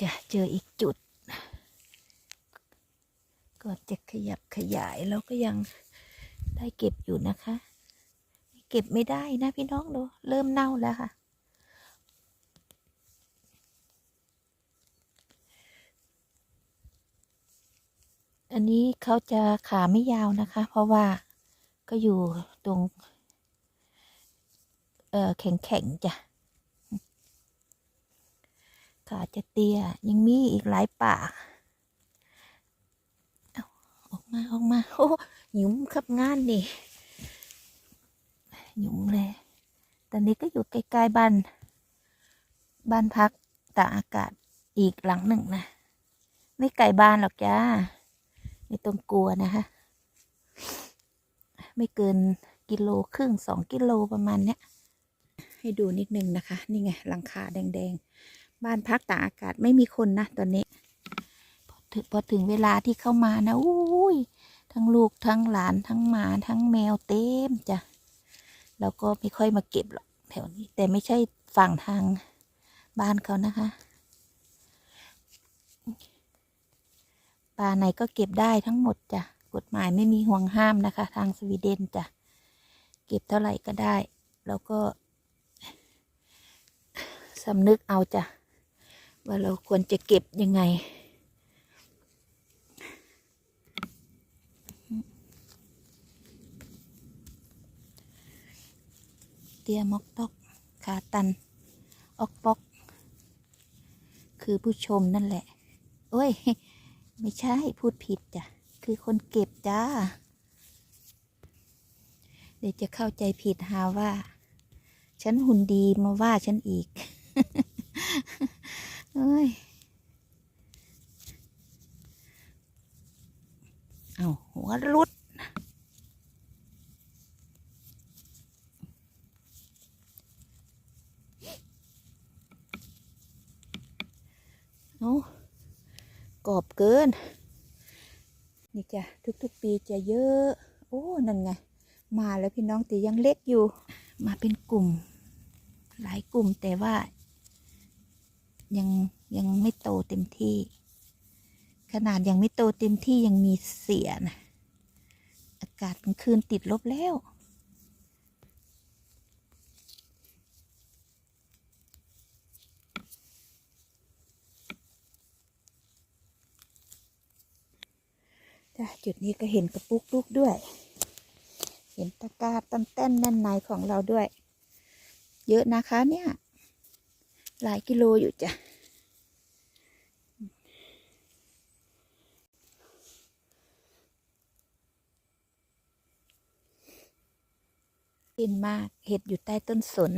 จะเจออีกจุดก็จะขยับขยายแล้วก็ยังได้เก็บอยู่นะคะ เก็บไม่ได้นะพี่น้องดูเริ่มเน่าแล้วค่ะ อันนี้เขาจะขาไม่ยาวนะคะ เพราะว่าก็อยู่ตรง เออแข็งแข็งๆจ้ะ ขาจะเตี้ยยังมีอีกหลายป่าเอาออกมาออกมาโอ้หยุมขับงานนี่หยุมเลยตอนนี้ก็อยู่ใกล้ๆบ้านบ้านพักตากอากาศอีกหลังหนึ่งนะ ไม่ไกลบ้านหรอกจ้าไม่ต้องกลัวนะคะ ไม่เกินกิโลครึ่งสองกิโลประมาณเนี้ยให้ดูนิดนึงนะคะ นี่ไงหลังคาแดงๆ บ้านพักตากอากาศไม่มีคนนะตอนนี้ พอถึงพอถึงเวลาที่เข้ามานะอุ้ยทั้งลูกทั้งหลานทั้งหมาทั้งแมวเต็มจ้ะเราก็ไม่ค่อยมาเก็บหรอกแถวนี้ แต่ไม่ใช่ฝั่งทางบ้านเขานะคะป่าไหนก็เก็บได้ทั้งหมดจ้ะกฎหมายไม่มีห่วงห้ามนะคะ ทางสวีเดนจ้ะเก็บเท่าไหร่ก็ได้ แล้วก็สำนึกเอาจ้ะ ว่าเราควรจะเก็บยังไง เตียมอกตอกขาตัน ออกปอก คือผู้ชมนั่นแหละ โอ้ย ไม่ใช่พูดผิดจ้ะ คือคนเก็บจ้า เดี๋ยวจะเข้าใจผิดหาว่า ฉันหุ่นดีมาว่าฉันอีก เอ้ย เอาหัวรุด เอากรอบเกิน นี่จ้ะทุกๆปีจะเยอะ โอ้ นั่นไง มาแล้วพี่น้องแต่ยังเล็กอยู่ มาเป็นกลุ่ม หลายกลุ่มแต่ว่า ยังยังไม่โตเต็มที่ ขนาดยังไม่โตเต็มที่ยังมีเสียนะอากาศกลางคืนติดลบแล้ว จ้ะจุดนี้ก็เห็นกระปุกลูกด้วย เห็นตะกร้าต้นเต้นแน่นในของเราด้วย เยอะนะคะเนี่ย หลายกิโลอยู่จ้ะ กินมาก เห็ดอยู่ใต้ต้นสน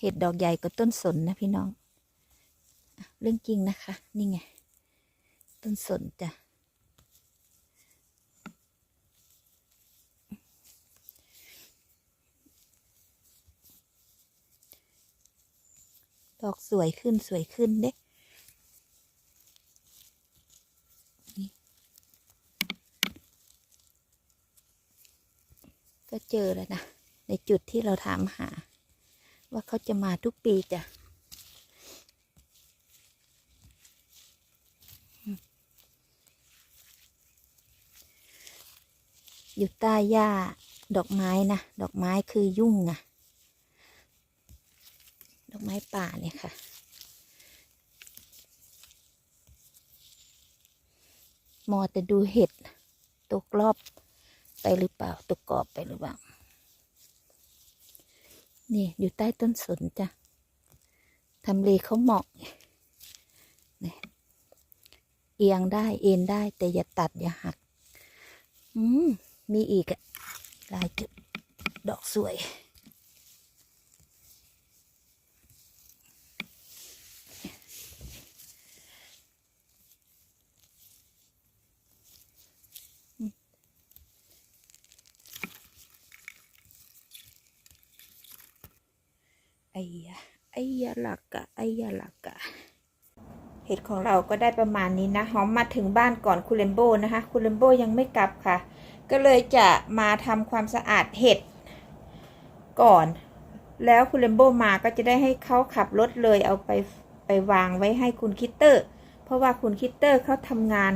เห็ดดอกใหญ่กว่าต้นสนนะพี่น้อง เรื่องจริงนะคะ นี่ไง ต้นสนจ้ะ ดอกสวยขึ้นสวยขึ้นเด้ก็เจอแล้วนะ ในจุดที่เราถามหา ว่าเขาจะมาทุกปีจ้ะอยู่ใต้หญ้าดอกไม้นะ ดอกไม้คือยุ่งอะ ไม้ป่าเนี่ยค่ะ มอแต่ดูเห็ดตกรอบไปหรือเปล่าตกกรอบไปหรือเปล่า นี่อยู่ใต้ต้นสนจ้ะทำเลเขาเหมาะนี่เอียงได้เอ็นได้แต่อย่าตัดอย่าหัก อืม มีอีกอะลายจุดดอกสวย อ้ยะไอ้ยะหลักกะไอ้ยะหลักกะเห็ดของเราก็ได้ประมาณนี้นะหอมมาถึงบ้านก่อนคุณเลมโบนะคะคุณเลมโบยังไม่กลับค่ะ ก็เลยจะมาทำความสะอาดเห็ดก่อน แล้วคุณเลมโบมาก็จะได้ให้เขาขับรถเลยเอาไปไปไปวางไว้ให้คุณคิตเตอร์ เพราะว่าคุณคิตเตอร์เขาทำงาน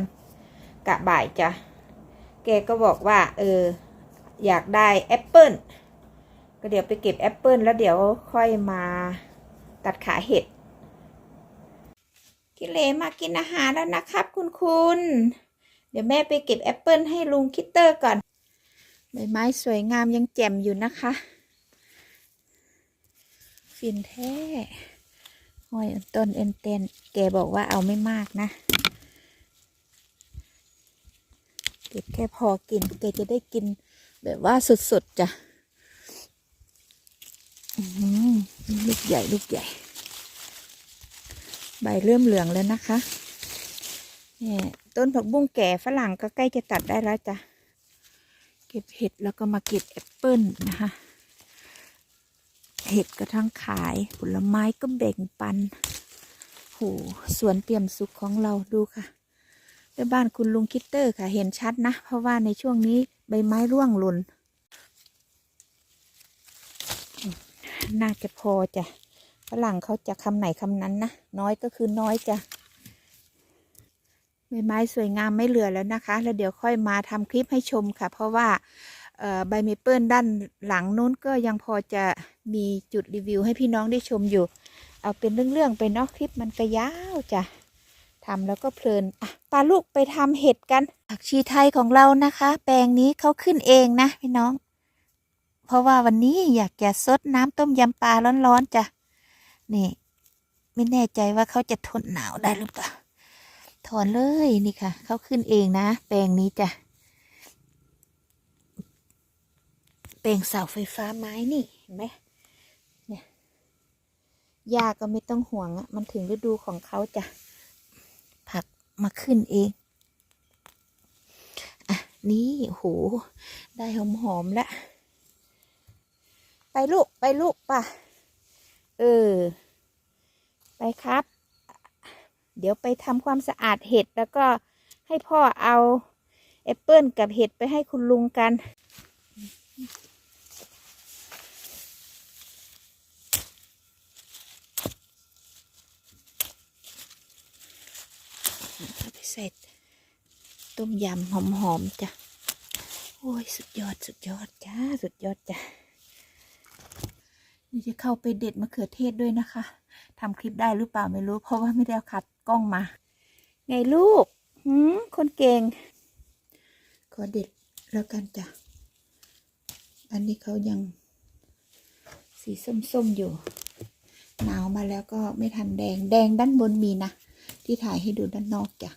กะบ่ายจ้ะแกก็บอกว่าเอออยากได้แอปเปิล ก็เดี๋ยวไปเก็บแอปเปิลแล้วเดี๋ยวค่อยมาตัดขาเห็ด กิเลมากินอาหารแล้วนะครับ คุณคุณ เดี๋ยวแม่ไปเก็บแอปเปิลให้ลุงคิตเตอร์ก่อนใบไม้สวยงามยังแจ่มอยู่นะคะ ฟินแท้ห้อยต้นเอ็นเตนแกบอกว่าเอาไม่มากนะ เก็บแค่พอกินแกจะได้กินแบบว่าสดๆจ้ะ ลูกใหญ่ลูกใหญ่ ใบเริ่มเหลืองแล้วนะคะเนี่ยต้นผักบุ้งแก่ฝรั่งก็ใกล้จะตัดได้แล้วจ้ะ เก็บเห็ดแล้วก็มาเก็บแอปเปิลนะคะ เห็ดก็ทั้งขายผลไม้ก็แบ่งปันโหสวนเปี่ยมสุขของเราดูค่ะไปบ้านคุณลุงคิตเตอร์ค่ะเห็นชัดนะ เพราะว่าในช่วงนี้ใบไม้ร่วงหล่น น่าจะพอจ้ะฝรั่งเขาจะคำไหนคำนั้นนะ น้อยก็คือน้อยจ้ะใบไม้สวยงามไม่เหลือแล้วนะคะ แล้วเดี๋ยวค่อยมาทำคลิปให้ชมค่ะ เพราะว่าใบเมเปิลด้านหลังนู้นก็ยังพอจะมีจุดรีวิวให้พี่น้องได้ชมอยู่ เอาเป็นเรื่องๆไปเนาะคลิปมันก็ยาวจ้ะทำแล้วก็เพลินอะปลาลูกไปทำเห็ดกันผักชีไทยของเรานะคะ แปลงนี้เขาขึ้นเองนะพี่น้อง เพราะว่าวันนี้อยากจะซดน้ำต้มยำปลาร้อนๆจ้ะ นี่ ไม่แน่ใจว่าเขาจะทนหนาวได้หรือเปล่า ถอนเลยนี่ค่ะ เขาขึ้นเองนะ แปลงนี้จ้ะ แปลงเสาไฟฟ้าไม้นี่เห็นไหมเนี่ยยาก็ไม่ต้องห่วงอะมันถึงฤดูของเขาจ้ะ ผักมาขึ้นเองอะนี่โห ได้หอมๆแล้ว ไปลูก ไปลูกป่ะ เออ ไปครับ เดี๋ยวไปทำความสะอาดเห็ดแล้วก็ให้พ่อเอาแอปเปิลกับเห็ดไปให้คุณลุงกันเอาไปใส่ต้มยำหอมๆจ้ะ โอ้ย สุดยอด สุดยอดจ้า สุดยอดจ้ะ นี่จะเข้าไปเด็ดมะเขือเทศด้วยนะคะทำคลิปได้หรือเปล่าไม่รู้ เพราะว่าไม่ได้เอาขัดกล้องมา ไงลูกหืมคนเก่ง ขอเด็ดแล้วกันจ้ะ อันนี้เขายัง สีส้มๆอยู่ หนาวมาแล้วก็ไม่ทันแดง แดงด้านบนมีนะ ที่ถ่ายให้ดูด้านนอกจ้ะ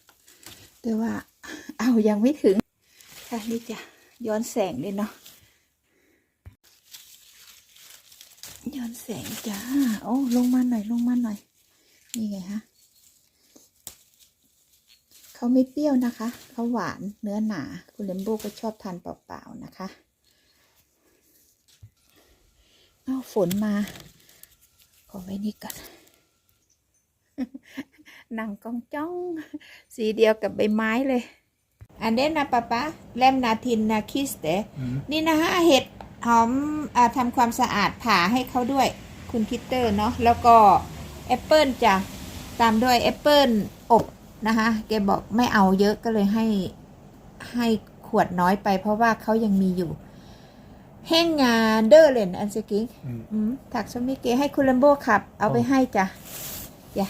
แต่ว่า เอายังไม่ถึง ค่ะนี่จ้ะ ย้อนแสงเลยเนาะ ย้อน แสงจ้า โอ้ ลงมาหน่อย ลงมาหน่อย นี่ไงฮะเขาไม่เปรี้ยวนะคะ เขาหวาน เนื้อหนา คุณเลมโบก็ชอบทานเปล่าๆนะคะ เอาฝนมา ขอไว้นี่ก่อนหนังกองจ้อง สีเดียวกับใบไม้เลย อันเด่นนะป๊าป๊าแลมนาทินนาคิสเตนี่นะฮะเห็ด หอมอาทำความสะอาดผ่าให้เขาด้วยคุณคิตเตอร์เนาะแล้วก็แอปเปิลจ้ะตามด้วยแอปเปิลอบนะคะแกบอกไม่เอาเยอะก็เลยให้ให้ขวดน้อยไป เพราะว่าเขายังมีอยู่แห้งงาเดอร์เลนอันสกิง Mm. อืมถักสมิเกให้คุณลัมโบขับ เอาไปให้จ้ะจ้ะ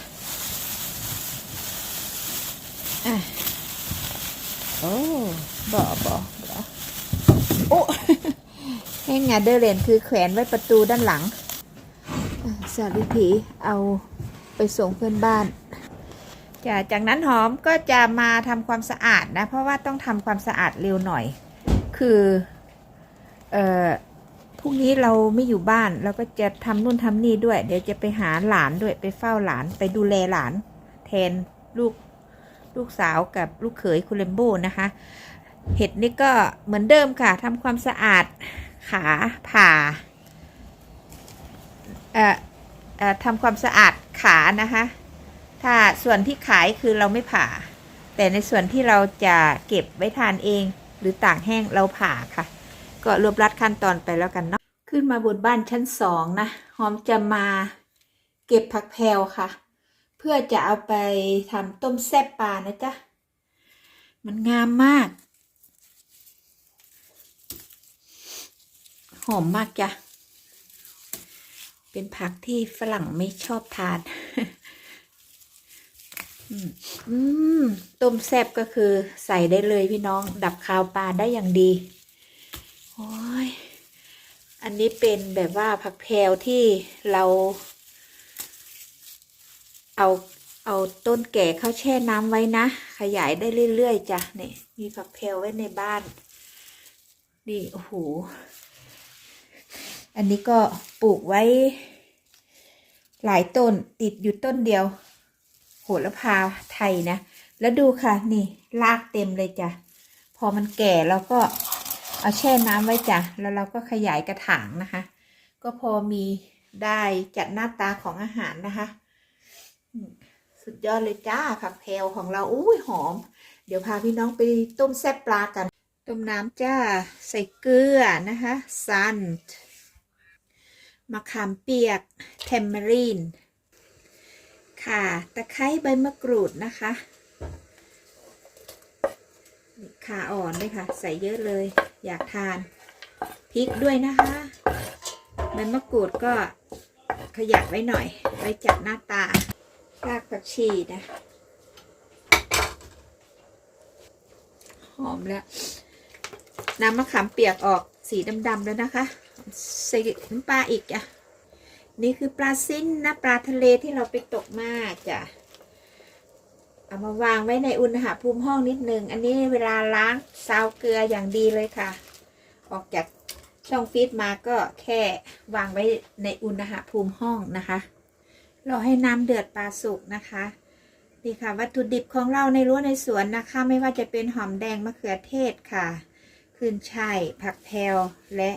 อะโอ้บ่บ่บ่โอ้ แห้งงาเดอร์เลนคือแขวนไว้ประตูด้านหลังสาวิธีเอาไปส่งเพื่อนบ้านจะจากนั้นหอมก็จะมาทำความสะอาดนะ เพราะว่าต้องทำความสะอาดเร็วหน่อย คือเอ่อพรุ่งนี้เราไม่อยู่บ้านเราก็จะทำนู่นทำนี่ด้วย เดี๋ยวจะไปหาหลานด้วยไปเฝ้าหลานไปดูแลหลาน แทนลูกลูกสาวกับลูกเขยคุณเลมโบนะคะ เห็ดนี่ก็เหมือนเดิมค่ะทำความสะอาดขาผ่าเอ่อเอ่อทำความสะอาดขานะคะ ถ้าส่วนที่ขายคือเราไม่ผ่า แต่ในส่วนที่เราจะเก็บไว้ทานเอง หรือตากแห้งเราผ่าค่ะ ก็รวบรัดขั้นตอนไปแล้วกันเนาะขึ้นมาบนบ้านชั้นสองนะหอมจะมาเก็บผักแพรวค่ะ เพื่อจะเอาไปทำต้มแซ่บปลานะจ๊ะมันงามมาก อมมากจ้ะ เป็นผักที่ฝรั่งไม่ชอบทาน อืม ต้มแซ่บก็คือใส่ได้เลยพี่น้อง ดับคาวปลาได้อย่างดี โอ้ย อันนี้เป็นแบบว่าผักแพรวที่เรา เอาเอาต้นแก่เข้าแช่น้ำไว้นะ ขยายได้เรื่อยๆจ้ะนี่มีผักแพรวไว้ในบ้าน นี่ โอ้โห อันนี้ก็ปลูกไว้ หลายต้นติดอยู่ต้นเดียว โหระพาไทยนะ แล้วดูค่ะนี่รากเต็มเลยจ้ะ พอมันแก่เราก็เอาแช่น้ำไว้จ้ะ แล้วเราก็ขยายกระถางนะคะ ก็พอมีได้จัดหน้าตาของอาหารนะคะ สุดยอดเลยจ้าผักแพรวของเราอุ้ยหอม เดี๋ยวพาพี่น้องไปต้มแซ่บปลากัน ต้มน้ำจ้า ใส่เกลือนะคะซัน มะขามเปียกเทมเมอรีนค่ะตะไคร้ใบมะกรูดนะคะนี่ขาอ่อนด้วยค่ะ ใส่เยอะเลย อยากทานพริกด้วยนะคะใบมะกรูดก็ขยับไว้หน่อย ไว้จัดหน้าตารากผักชีนะหอมแล้วน้ำมะขามเปียกออกสีดำๆแล้วนะคะ ใส่น้ำปลาอีกอะนี่คือปลาซิ้นนะปลาทะเลที่เราไปตกมาจ้ะเอามาวางไว้ในอุณหภูมิห้องนิดนึง อันนี้เวลาล้างซาวเกลืออย่างดีเลยค่ะ ออกจากช่องฟีดมาก็แค่วางไว้ในอุณหภูมิห้องนะคะรอให้น้ำเดือดปลาสุกนะคะนี่ค่ะ วัตถุดิบของเราในรั้วในสวนนะคะ ไม่ว่าจะเป็นหอมแดงมะเขือเทศค่ะ ขึ้นช่ายผักแพรวและ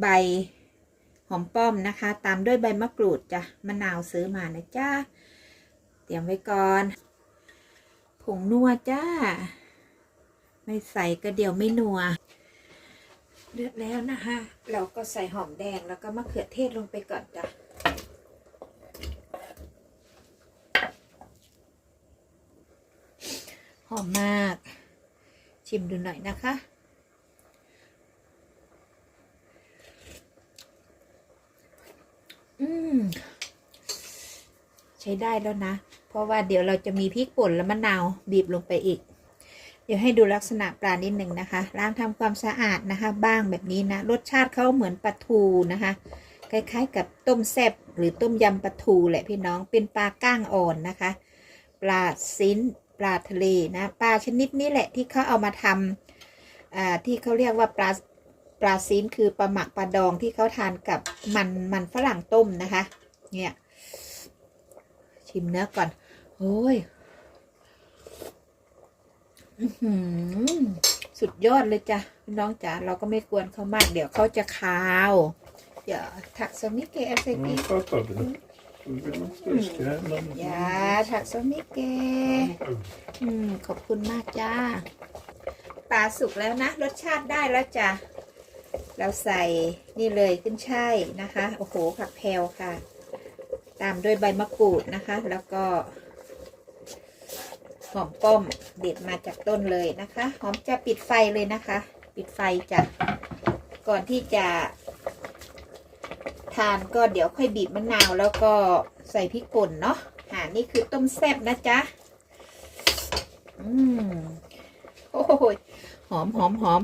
ใบหอมป้อมนะคะ ตามด้วยใบมะกรูดจ้ะมะนาวซื้อมานะจ้าเตรียมไว้ก่อน ผงนัวจ้า ไม่ใส่ก็เดี๋ยวไม่นัวเลือดแล้วนะคะ เราก็ใส่หอมแดงแล้วก็มะเขือเทศลงไปก่อนจ้ะหอมมาก ชิมดูหน่อยนะคะ อืม ใช้ได้แล้วนะ เพราะว่าเดี๋ยวเราจะมีพริกป่นและมะนาวบีบลงไปอีก เดี๋ยวให้ดูลักษณะปลานิดหนึ่งนะคะ ล้างทำความสะอาดนะคะ บ้างแบบนี้นะ รสชาติเขาเหมือนปลาทูนะคะ คล้ายๆ กับต้มแซ่บหรือต้มยำปลาทูแหละพี่น้อง เป็นปลาก้างอ่อนนะคะ ปลาซิ้นปลาทะเลนะ ปลาชนิดนี้แหละที่เขาเอามาทำอ่าที่เขาเรียกว่าปลาปลาซีนคือปลาหมักปลาดองที่เขาทานกับมันมันฝรั่งต้มนะคะ เนี่ย ชิมเนื้อก่อนโอ้ยอื้อหือสุดยอดเลยจ้ะพี่น้องจ๋าเราก็ไม่กวนเขามาก เดี๋ยวเขาจะคาวเดี๋ยวถักสมิเกะเซกิ Mm, fattar du? Du vill inte skrämma ยาถักสมิเกะอืม ขอบคุณมากจ้าปลาสุกแล้วนะ รสชาติได้แล้วจ้ะ เราใส่นี่เลยขึ้นช่ายนะคะ โอ้โหผักแพรวค่ะ ตามด้วยใบมะกรูดนะคะ แล้วก็หอมป้อมเด็ดมาจากต้นเลยนะคะ หอมจะปิดไฟเลยนะคะ ปิดไฟจ้ะก่อนที่จะ ทานก็เดี๋ยวค่อยบีบมะนาว แล้วก็ใส่พริกป่นเนาะอ่านี่คือต้มแซ่บนะจ๊ะ อืมโอ้โหยหอมหอมหอม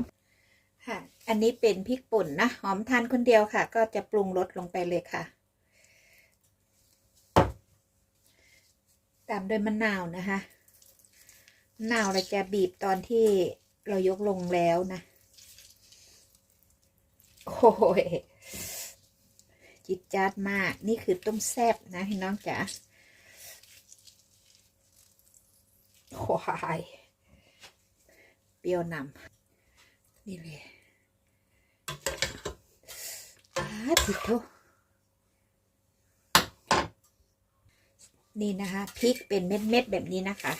ค่ะ อันนี้เป็นพริกป่นนะ หอมทานคนเดียวค่ะ ก็จะปรุงรสลงไปเลยค่ะ ตามด้วยมะนาวนะคะมะนาวเราจะบีบตอนที่เรายกลงแล้วนะ โอ้ยจิตจัดมาก นี่คือต้มแซ่บนะพี่น้องจ๋าควายเปรี้ยวนำนี่เลยอาผิดโนี่นะคะพริกเป็นเม็ดๆแบบนี้นะคะ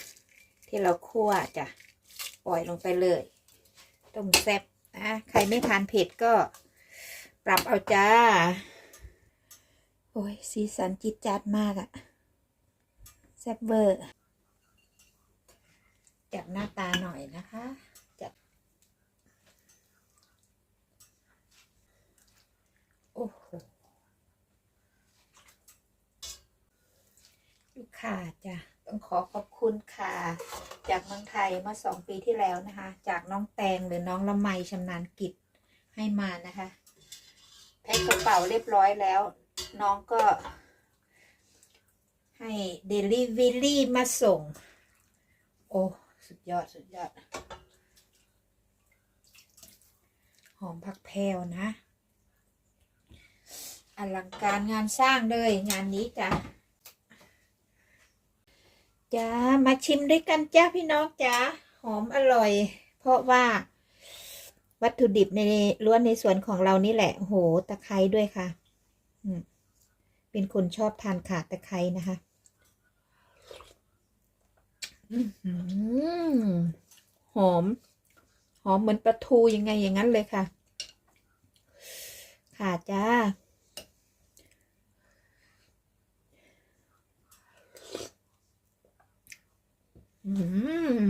ที่เราคั่วจะปล่อยลงไปเลยต้มแซ่บนะใครไม่ทานเผ็ดก็ปรับเอาจ้า โอ้ยสีสันจิตจัดมากอะแซ่บเวอร์จับหน้าตาหน่อยนะคะจับโอ้โหลูก ค้าจ้ะต้องขอขอบคุณค่ะ จากเมืองไทยเมื่อสองปีที่แล้วนะคะ จากน้องแตงหรือน้องละไมชำนาญกิจให้มานะคะแพ็คกระเป๋าเรียบร้อยแล้ว น้องก็ ให้เดลิเวอรี่มาส่ง โอ้ สุดยอด สุดยอด หอมผักแพรวนะ อลังการงานสร้างเลยงานนี้จ้ะ จ้ามาชิมด้วยกันจ้าพี่น้องจ้าหอมอร่อย เพราะว่า วัตถุดิบในล้วนในสวนของเรานี่แหละโหตะไคร้ด้วยค่ะเป็นคนชอบทานขาตะไคร้นะคะหอหอมหอมเหมือนปลาทูยังไงอย่างนั้นเลยค่ะ ค่ะจ้า อืม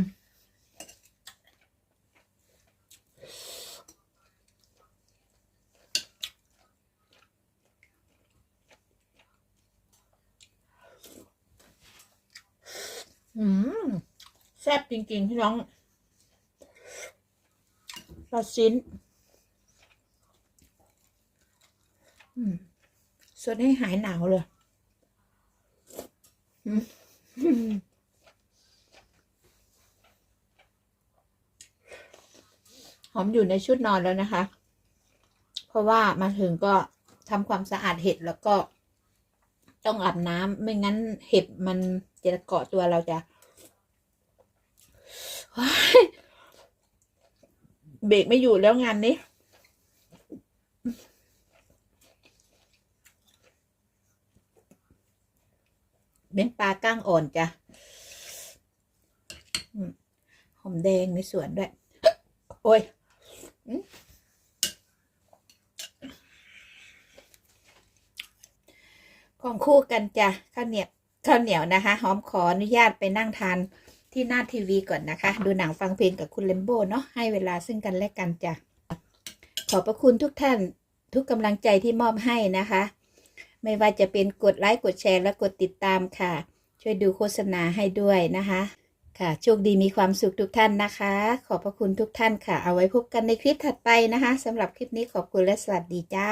อืม แซ่บจริงๆพี่น้องปลาชิ้น อืมสดให้หายหนาวเลย อืม หอมอยู่ในชุดนอนแล้วนะคะ เพราะว่ามาถึงก็ทำความสะอาดเห็ดแล้วก็ต้องอาบน้ำไม่งั้นเห็บมันจะเกาะตัวเราจะเบรกไม่อยู่แล้วงานนี้เป็นปลาก้างอ่อนจ้ะหอมแดงในสวนด้วย โอ้ย ของคู่กันจ้ะข้าวเหนียวข้าวเหนียวนะคะหอมขออนุญาตไปนั่งทานที่หน้าทีวีก่อนนะคะ ดูหนังฟังเพลงกับคุณเลมโบเนาะให้เวลาซึ่งกันและกันจ้ะขอบพระคุณทุกท่านทุกกำลังใจที่มอบให้นะคะ ไม่ว่าจะเป็นกดไลค์กดแชร์และกดติดตามค่ะ ช่วยดูโฆษณาให้ด้วยนะคะ ค่ะโชคดีมีความสุขทุกท่านนะคะ ขอบพระคุณทุกท่านค่ะ เอาไว้พบกันในคลิปถัดไปนะคะสำหรับคลิปนี้ขอบคุณและสวัสดีจ้า